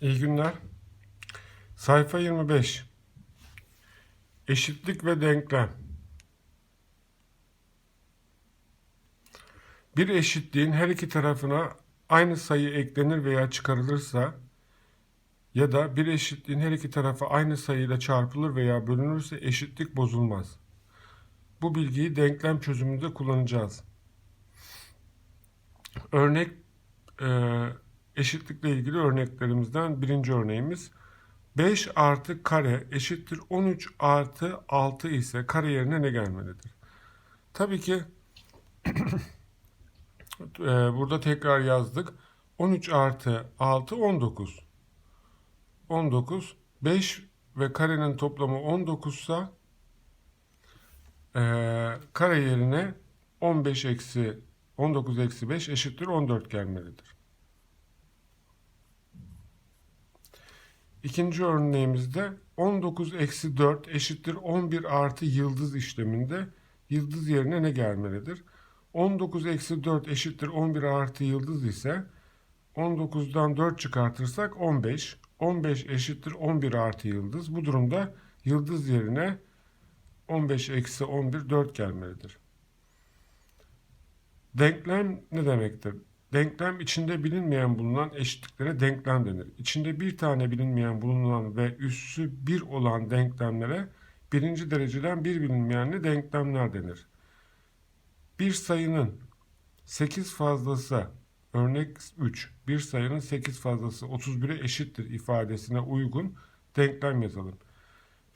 İyi günler. Sayfa 25. Eşitlik ve denklem. Bir eşitliğin her iki tarafına aynı sayı eklenir veya çıkarılırsa ya da bir eşitliğin her iki tarafı aynı sayıyla çarpılır veya bölünürse eşitlik bozulmaz. Bu bilgiyi denklem çözümünde kullanacağız. Örnek e, eşitlikle ilgili örneklerimizden birinci örneğimiz 5 artı kare eşittir 13 artı 6 ise kare yerine ne gelmelidir? Tabii ki e, burada tekrar yazdık. 13 artı 6 19. 19 5 ve karenin toplamı 19 ise kare yerine 15 eksi 19 eksi 5 eşittir 14 gelmelidir. İkinci örneğimizde 19 eksi 4 eşittir 11 artı yıldız işleminde yıldız yerine ne gelmelidir? 19 eksi 4 eşittir 11 artı yıldız ise 19'dan 4 çıkartırsak 15. 15 eşittir 11 artı yıldız. Bu durumda yıldız yerine 15 eksi 11 4 gelmelidir. Denklem ne demektir? Denklem içinde bilinmeyen bulunan eşitliklere denklem denir. İçinde bir tane bilinmeyen bulunan ve üssü bir olan denklemlere birinci dereceden bir bilinmeyenli denklemler denir. Bir sayının 8 fazlası örnek 3 bir sayının 8 fazlası 31'e eşittir ifadesine uygun denklem yazalım.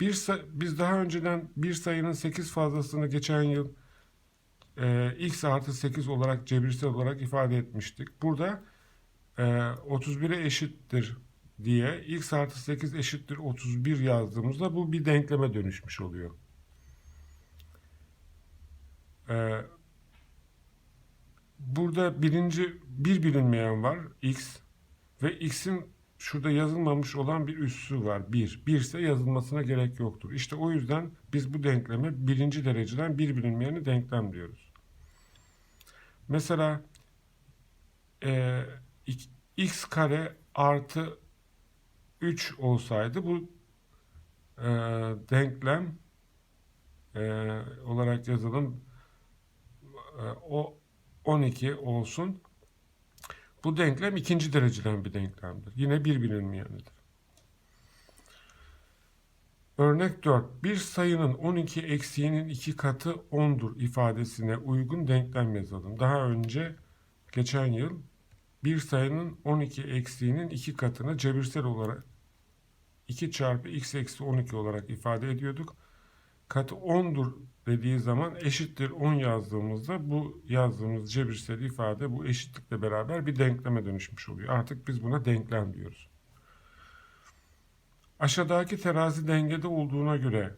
Bir biz daha önceden bir sayının 8 fazlasını geçen yıl e, x artı 8 olarak cebirsel olarak ifade etmiştik. Burada e, 31'e eşittir diye x artı 8 eşittir 31 yazdığımızda bu bir denkleme dönüşmüş oluyor. E, burada birinci bir bilinmeyen var x ve x'in şurada yazılmamış olan bir üssü var. 1. 1 ise yazılmasına gerek yoktur. İşte o yüzden biz bu denkleme birinci dereceden bir bilinmeyeni denklem diyoruz. Mesela e, x kare artı 3 olsaydı bu e, denklem e, olarak yazalım. E, o 12 olsun. Bu denklem ikinci dereceden bir denklemdir. Yine bir bilinmeyenidir. Örnek 4. Bir sayının 12 eksiğinin 2 katı 10'dur ifadesine uygun denklem yazalım. Daha önce geçen yıl bir sayının 12 eksiğinin 2 katını cebirsel olarak 2 çarpı x eksi 12 olarak ifade ediyorduk. Katı 10'dur dediği zaman eşittir 10 yazdığımızda bu yazdığımız cebirsel ifade bu eşitlikle beraber bir denkleme dönüşmüş oluyor. Artık biz buna denklem diyoruz. Aşağıdaki terazi dengede olduğuna göre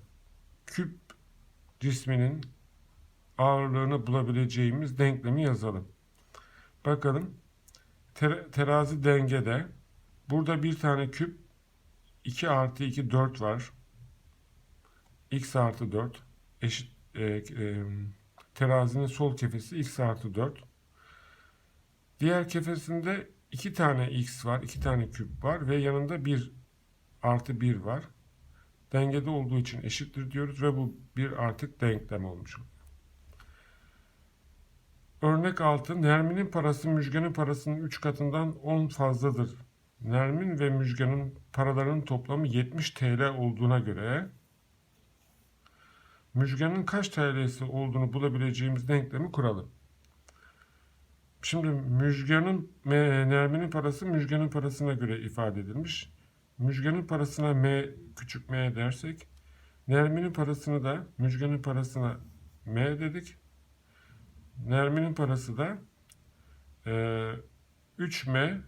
küp cisminin ağırlığını bulabileceğimiz denklemi yazalım. Bakalım ter- terazi dengede burada bir tane küp 2 artı 2 4 var. X artı 4 eşit e, e, terazinin sol kefesi x artı 4. Diğer kefesinde 2 tane x var, 2 tane küp var ve yanında 1 artı 1 var. Dengede olduğu için eşittir diyoruz ve bu bir artık denklem olmuş. Örnek 6. Nermin'in parası Müjgan'ın parasının 3 katından 10 fazladır. Nermin ve Müjgan'ın paralarının toplamı 70 TL olduğuna göre Müjgan'ın kaç TL'si olduğunu bulabileceğimiz denklemi kuralım. Şimdi Müjgan'ın Nermin'in parası Müjgan'ın parasına göre ifade edilmiş. Müjgan'ın parasına M küçük m dersek Nermin'in parasını da Müjgan'ın parasına M dedik. Nermin'in parası da e, 3M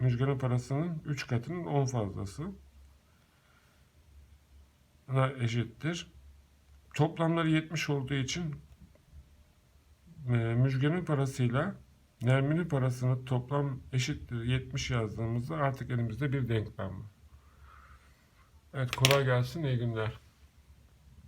Müjgan'ın parasının 3 katının 10 fazlası eşittir. Toplamları 70 olduğu için e, Müjgan'ın parasıyla Nermin'in parasını toplam eşittir 70 yazdığımızda artık elimizde bir denklem var. Evet kolay gelsin iyi günler.